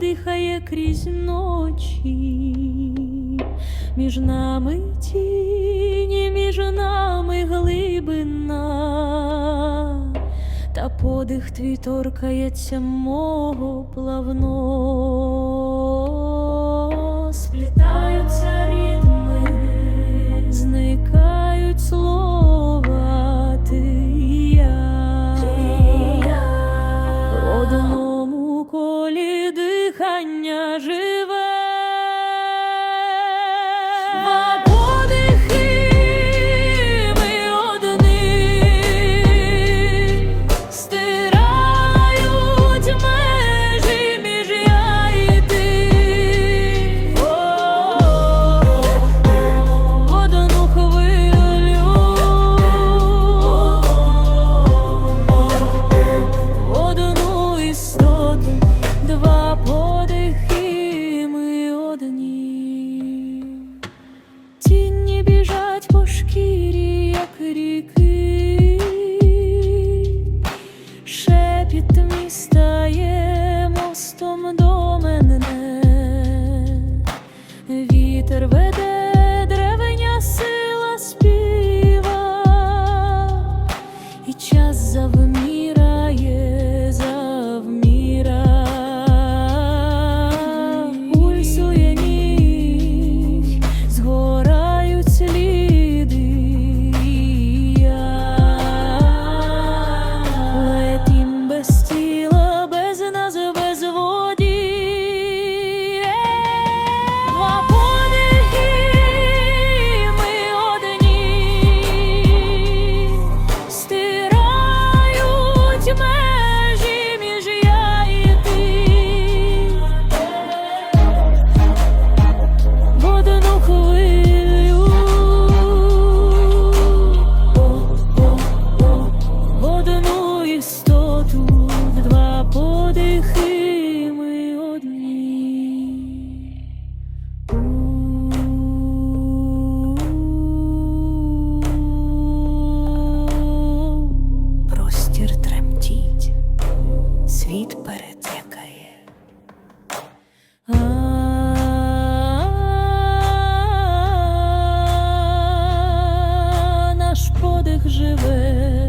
дихає крізь ночі, між нами тіні, між нами глибина, та подих твій торкається мого плавно, сплітаються ріки, шепіт мій стає мостом до мене. good.